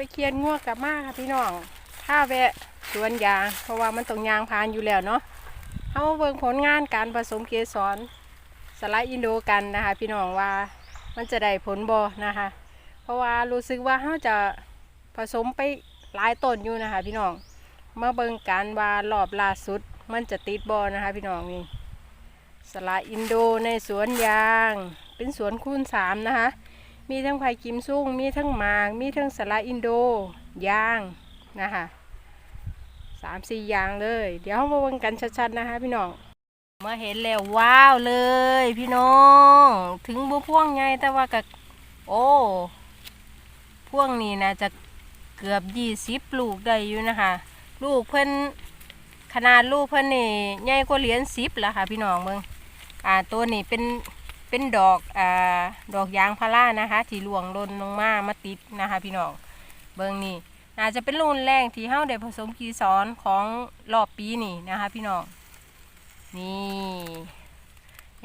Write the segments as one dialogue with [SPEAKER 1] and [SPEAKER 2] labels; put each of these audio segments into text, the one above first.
[SPEAKER 1] ไปเคียนงัวกลับมาค่ะพี่น้องถ้าแวะสวนยางเพราะว่ามันต้องยางพานอยู่แล้วเนาะเขามาเบิ่งผลงานการผสมเกสรสไลด์อินโดกันนะคะ พี่น้องว่ามันจะได้ผลบ่นะคะ เพราะว่ารู้สึกว่าเขาจะผสมไปหลายต้นอยู่นะคะ พี่น้องมาเบิ่งกันว่ารอบล่าสุด มันจะติดบ่นะคะ พี่น้องนี่สไลด์อินโดในสวนยาง เป็นสวนคูณสามนะคะ มีทั้งไผ่กิมซุ่งมีทั้งหมาก มีทั้งสละอินโดยางนะคะสามสี่อย่างเลย เดี๋ยวเรามาเบิ่งกันชัดๆนะคะ พี่น้องมาเห็นแล้วว้าวเลย พี่น้อง ถึงบุพ่วงไงแต่ว่ากับโอ้พ่วงนี้นะจะเกือบยี่สิบลูกได้อยู่นะคะ ลูกเพิ่นขนาดลูกเพิ่นนี่ใหญ่กว่าเหรียญสิบแล้วค่ะ พี่น้องเบิ่งอ่าตัวนี้เป็น เป็นดอกอ่าดอกยางพารานะคะที่หลวงลนลงมามาติดนะคะ พี่น้องเบิ่งนี่น่าจะเป็นรุ่นแรงที่เฮาได้ผสมกีสอนของรอบปีนี่นะคะ พี่น้องนี่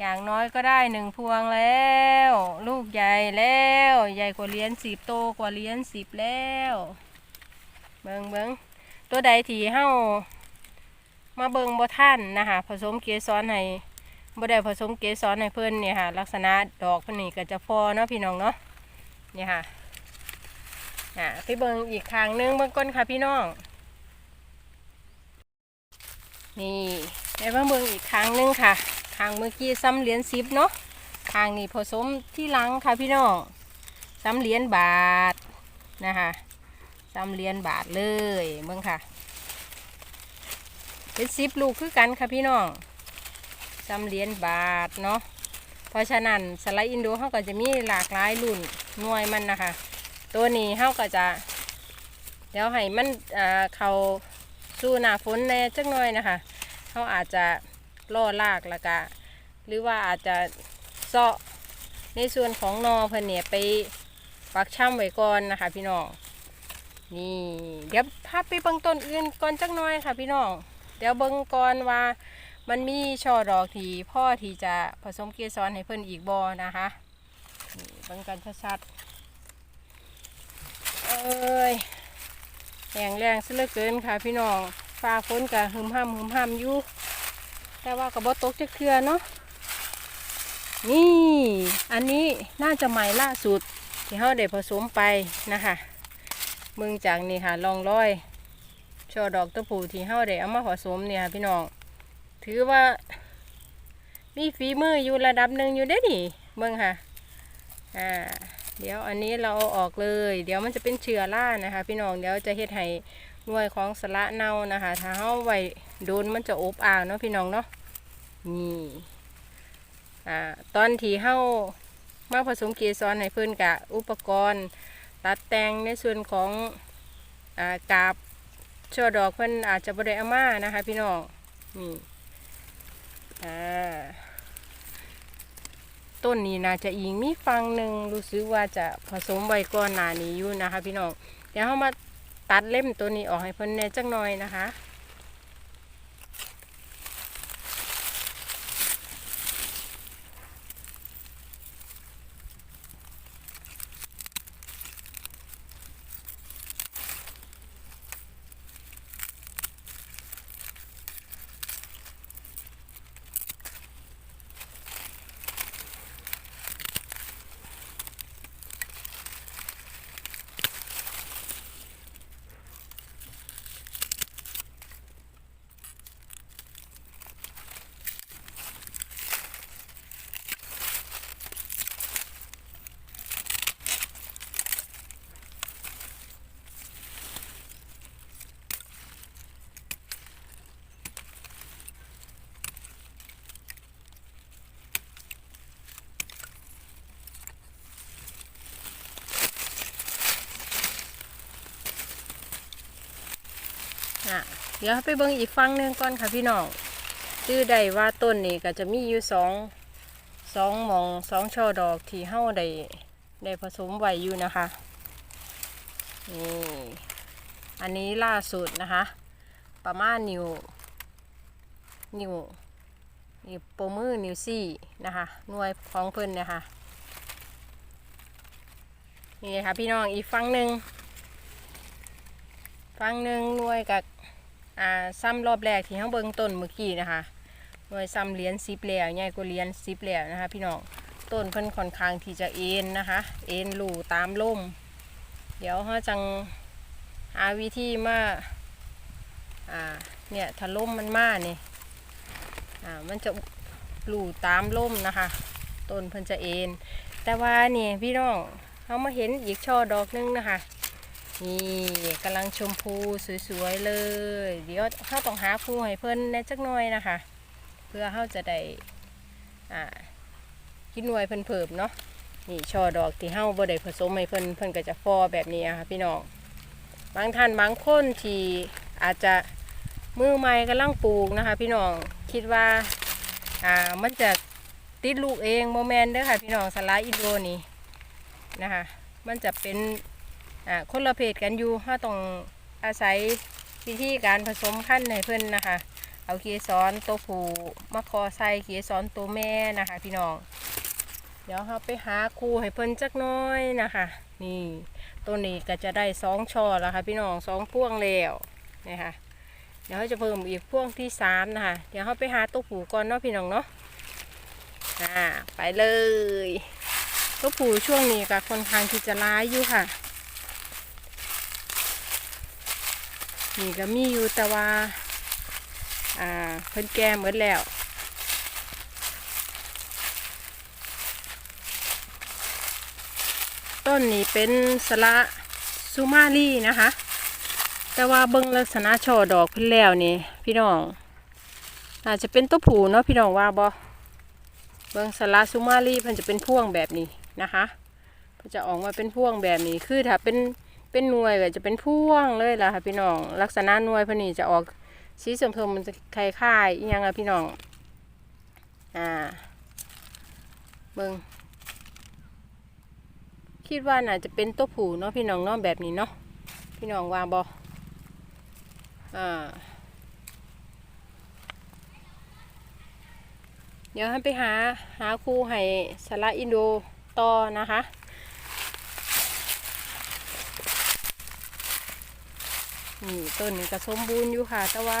[SPEAKER 1] อย่างน้อยก็ได้หนึ่งพวงแล้ว ลูกใหญ่แล้ว ใหญ่กว่าเหรียญสิบโตกว่าเหรียญสิบแล้ว เบิ่งเบิงตัวใดที่เฮ้ามาเบิ่งบ่ท่านนะคะผสมเกสรให้ บ่ได้ผสมเกสรให้เพิ่นเนี่ยค่ะ ลักษณะดอกเพิ่นนี่ก็จะพอเนาะพี่น้องเนาะเนี่ยค่ะอ่าไปเบิ่งอีกครั้งหนึงเบิ่งก่อนค่ะพี่น้อง นี่ได้มาเบิ่งอีกครั้งหนึงค่ะครั้งเมื่อกี้ซ้ำเหรียญสิบเนาะครั้งนี้ผสมที่หลังค่ะพี่น้องซ้ำเหรียญบาทนะคะซ้ำเหรียญบาทเลยเบิ่งค่ะ เป็นสิบลูกคือกันค่ะพี่น้อง จำเหรียญบาทเนาะเพราะฉะนั้นสไลด์อินโดเขาก็จะมีหลากหลายรุ่นหน่วยมันนะคะ ตัวนี้เขาก็จะ เดี๋ยวให้มันเขาสู้หน้าฝนแน่จักหน่อยนะคะเขาอาจจะล่อลากแล้วก็หรือว่าอาจจะเซาะในส่วนของนอเพิ่นเนี่ยไปปักช่ำไว้ก่อนนะคะพี่น้องนี่เดี๋ยวพาไปเบิ่งต้นอื่นก่อนจักหน่อยค่ะพี่น้อง เดี๋ยวเบิ่งก่อนว่า มันมีช่อดอกที่พ่อที่จะผสมเกสรให้เพิ่นอีกบอนะคะนี่เบิ่งกันชัดๆเอ้ยแรงแรงซะเหลือเกินค่ะพี่น้องฟ้าฝนกับหึมห้ำหึมห้ำอยู่แต่ว่ากับบตกจะเคลือเนาะนี่อันนี้น่าจะใหม่ล่าสุดที่เขาได้ผสมไปนะคะมึงจากนี่ค่ะลองร้อยช่อดอกตะปูที่เขาได้เอามาผสมเนี่ยค่ะพี่น้อง ถือว่า มีฝีมืออยู่ระดับหนึ่งอยู่ได้ดิเบิ่งค่ะ อ่า เดี๋ยวอันนี้เราเอาออกเลย เดี๋ยวมันจะเป็นเชื้อรานะคะ พี่น้องเดี๋ยวจะเฮ็ดให้หน่วยของสละเน่านะคะ ถ้าเฮาไว้โดนมันจะอบอ่างเนาะพี่น้องเนาะนี่อ่าตอนที่เฮามาผสมเกสรให้เพิ่นกะอุปกรณ์ ตัดแต่งในส่วนของอ่ากาบช่อดอกเพิ่นอาจจะบ่ได้เอามานะคะ พี่น้องนี่ อ่าต้นนี้น่าจะอีกมีฟังหนึ่งรู้สึกว่าจะผสมใบก้อนหนานี้อยู่นะคะ พี่น้องเดี๋ยวเรามาตัดเล่มตัวนี้ออกให้เพิ่นแน่จักหน่อยนะคะ อะเดี๋ยวไปเบิ่งอีกฟังหนึ่งก่อนค่ะพี่น้องชื่อใดว่าต้นนี้ก็จะมีอยู่สองสองมองสองช่อดอกที่เฮาได้ได้ผสมไว้อยู่นะคะนี่อันนี้ล่าสุดนะคะ ประมาณนิวนิวนิวโปมือนิวซี่นะคะหน่วยของเพิ่นนะคะนี่ค่ะพี่น้องอีกฟังหนึ่ง ฟังหนึ่งหน่วยกับอ่าซ้ำรอบแรกที่เขาเบิ่งต้นเมื่อกี้นะคะหน่วยซ้ำเหรียญสิบแล้วใหญ่กว่าเหรียญสิบแล้วนะคะ พี่น้องต้นเพิ่นค่อนข้างที่จะเอ็นนะคะ เอ็นหลู่ตามลมเดี๋ยวเขาจังหาวิธีมาอ่าเนี่ยถ้าลมมันมานี่อ่ามันจะหลู่ตามลมนะคะต้นเพิ่นจะเอ็นแต่ว่านี่พี่น้องเขามาเห็นอีกช่อดอกหนึงนะคะ นี่กำลังชมพูสวยๆเลย เดี๋ยวเขาต้องหาคูให้เพิ่นแน่จักหน่อยนะคะ เพื่อเขาจะได้อ่ากินหน่วยเพิ่นเพิ่มเนาะนี่ช่อดอกที่เฮาบ่ได้ผสมให้เพิ่นเพิ่นก็จะฟอแบบนี้อะค่ะพี่น้องบางท่านบางคนที่อาจจะมือใหม่กำลังปลูกนะคะ พี่น้องคิดว่าอ่ามันจะติดลูกเองโมแมนเด้อค่ะพี่น้องสลาอินโดนี่นะคะ มันจะเป็น อ่าคนละเพศกันอยู่ถ้าต้องอาศัยวิธีการผสมพันธุ์ให้เพิ่นนะคะ เอาเกสรตัวผู้มาคอใส่เกสรตัวแม่นะคะ พี่น้อง เดี๋ยวเราไปหาคูให้เพิ่นจักน้อยนะคะ นี่ตัวนี้ก็จะได้สองช่อแล้วค่ะ พี่น้องสองพวงแล้วนะคะเดี๋ยวเราจะเพิ่มอีกพวงที่สามนะคะ เดี๋ยวเราไปหาตัวผู้ก่อนเนาะพี่น้องเนาะอ่าไปเลย ตัวผู้ช่วงนี้ก็ค่อนข้างที่จะร้ายอยู่ค่ะ นี่ก็มีอยู่แต่ว่า อ่า เพิ่นแก่หมดแล้วต้นนี้เป็นสละซูมารีนะคะ แต่ว่าเบิ่งลักษณะช่อดอกเพิ่นแล้วนี่ พี่น้องอาจจะเป็นตัวผูเนาะพี่น้องว่าบ่เบิ่งสละซูมารีเพิ่นจะเป็นพ่วงแบบนี้นะคะเพิ่นจะออกมาเป็นพ่วงแบบนี้คือถ้าเป็น เป็นหน่วยก็จะเป็นพ่วงเลยล่ะค่ะพี่น้อง ลักษณะหน่วยพนี่จะออกสีส้มๆมันจะคล้ายๆอีหยังอะพี่น้อง อ่าเบิ่งคิดว่าน่าจะเป็นตัวผู้เนาะพี่น้องเนาะแบบนี้เนาะพี่น้องว่าบอ่าเดี๋ยวให้ไปหาหาคู่ให้สาระอินโดต่อนะคะ นี่ต้นนี้ก็สมบูรณ์อยู่ค่ะ แต่ว่า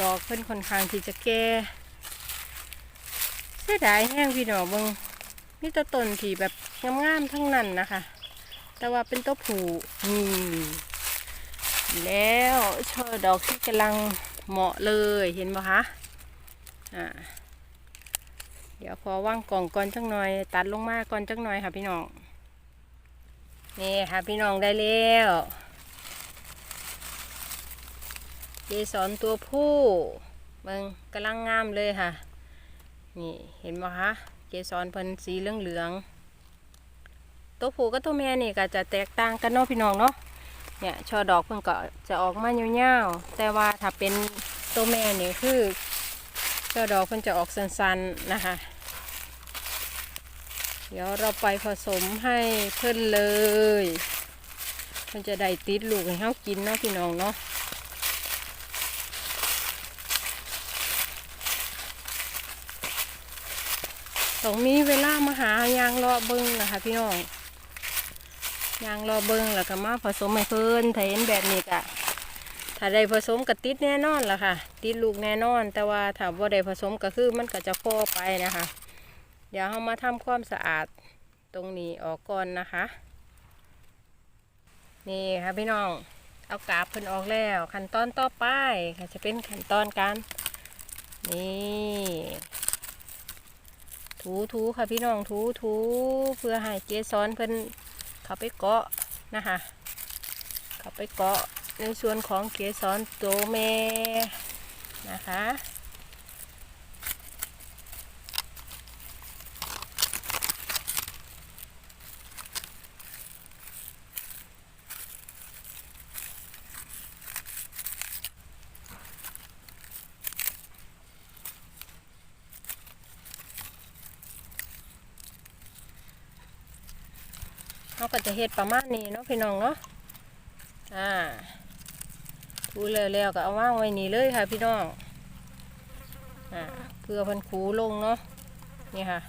[SPEAKER 1] ดอกเพิ่นค่อนข้างที่จะแก่เสียดายแห้งพี่น้องเบิงมีแตัวต้นที่แบบงามๆทั้งนั้นนะคะ แต่ว่าเป็นตัวผูนี่แล้วช่อดอกที่กำลังเหมาะเลยเห็นไหมคะอ่าเดี๋ยวพอว่างกล่องก่อนจังหน่อย ตัดลงมาก่อนจังหน่อยค่ะพี่น้องนี่ค่ะพี่น้องได้แล้ว เก สรตัวผู้เบิงกำลังงามเลยค่ะ นี่เห็นไหมคะ เกสรเพิ่นสีเหลืองเหลืองๆตัวผู้กับตัวแม่นี่ก็จะแตกต่างกันเนาะพี่น้องเนาะ เนี่ยช่อดอกเพิ่นก็จะออกมายาวๆแต่ว่าถ้าเป็นตัวแม่นี่คือช่อดอกเพิ่นจะออกสั้นๆนะคะ เดี๋ยวเราไปผสมให้เพิ่นเลย มันจะได้ติดลูกให้เขากินเนาะพี่น้องเนาะ ต้องมีเวลามาหายางรอเบิ้งนะคะ พี่น้องยางรอเบิ้งแล้วก็มาผสมให้เพิ่นถ้าเห็นแบบนี้ก็ถ้าได้ผสมก็ติดแน่นอนล่ะค่ะ ติดลูกแน่นอน แต่ว่าถ้าบ่ได้ผสมก็คือมันก็จะฟอไปนะคะ เดี๋ยวเรามาทำความสะอาดตรงนี้ออกก่อนนะคะ นี่ค่ะพี่น้องเอากาบเพิ่นออกแล้ว ขั้นตอนต่อไปก็จะเป็นขั้นตอนการนี่ ถูถูค่ะพี่น้องถูถูเพื่อให้เกสรเพิ่นเขาไปเกาะนะคะเขาไปเกาะในส่วนของเกสรตัวแม่นะคะ เขาก็จะเฮ็ดประมาณนี้เนาะพี่น้องเนาะอ่าถูแล้วๆก็เอาว่างไว้นี่เลยค่ะ พี่น้องอ่าเพื่อพันขูลงเนาะนี่ค่ะ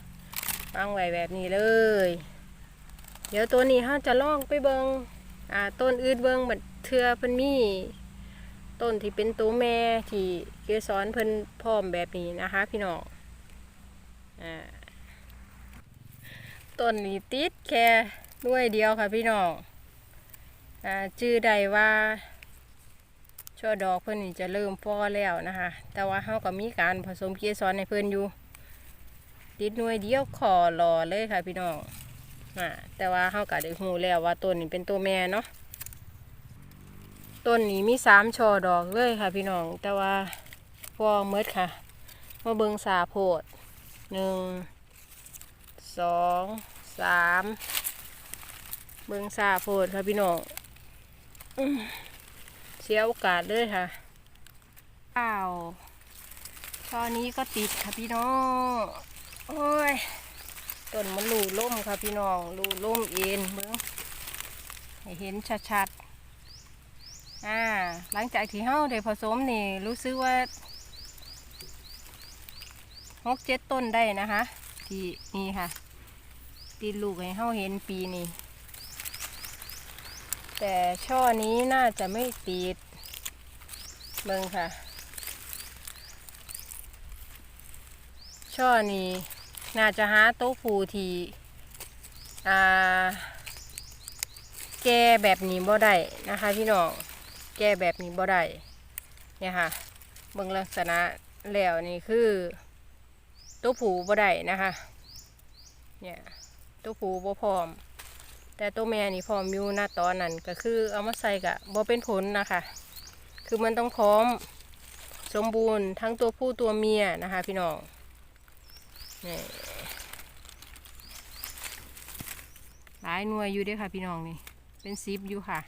[SPEAKER 1] วางไว้แบบนี้เลย เดี๋ยวตัวนี้เขาจะลองไปเบิงอ่าต้นอื่นเบิ่งบัดเทือพิ่นมีต้นที่เป็นตัวแม่ที่เกสรเพิ่นพร้อมแบบนี้นะคะ พี่น้องอ่าต้นนี้ติดแค่ หน่วยเดียวค่ะพี่น้องอ่าชื่อใดว่าช่อดอกเพิ่นนี่จะเริ่มฟอแล้วนะคะ แต่ว่าเฮาก็มีการผสมเกสรในเพิ่อนอยู่ติดหน่วยเดียวขอรอเลยค่ะพี่น้องอ่าแต่ว่าเขาก็ได้หูแล้วว่าต้นนี้เป็นตัวแม่เนาะต้นนี้มีสามช่อดอกเลยค่ะพี่น้อง แต่ว่าพอเมดค่ะมาเบิงสาโพดหนึ่งสองสาม เบิงสาโพดค่ะพี่น้องเสียโอกาสเลยค่ะอ้าวช่อนนี้ก็ติดค่ะพี่น้องโอ้ยต้นมันหลูล่มค่ะพี่น้องหลูล่มเอ็นเบิ้งเห็นชัดๆอ่าหลังจากที่เฮาได้ผสมนี่ รู้สึกว่าหกเจ็ดต้นได้นะคะ ที่นี่ค่ะติดลูกให้เฮาเห็นปีนี้ แต่ช่อนี้น่าจะไม่ติดเบิ่งค่ะ ช่อนี้น่าจะหาโต๊ะผูทีอ่าแก่แบบนี้บ่ได้นะคะพี่น้องแก่แบบนี้บ่ได้เนี่ยค่ะเบิ่งลักษณะแล้วนี่คือโต๊ะผูบ่ได้นะคะเนี่ยโต๊ะผูบ่พร้อม แต่ตัวแม่นี่พร้อมอยู่นะตอนนั้นก็คือเอามาใส่กะบ่เป็นผลนะคะ คือมันต้องพร้อมสมบูรณ์ทั้งตัวผู้ตัวเมียนะคะ พี่น้องนี่หลายหน่วยอยู่ด้วยค่ะพี่น้องนี่ เป็นซิปอยู่ค่ะ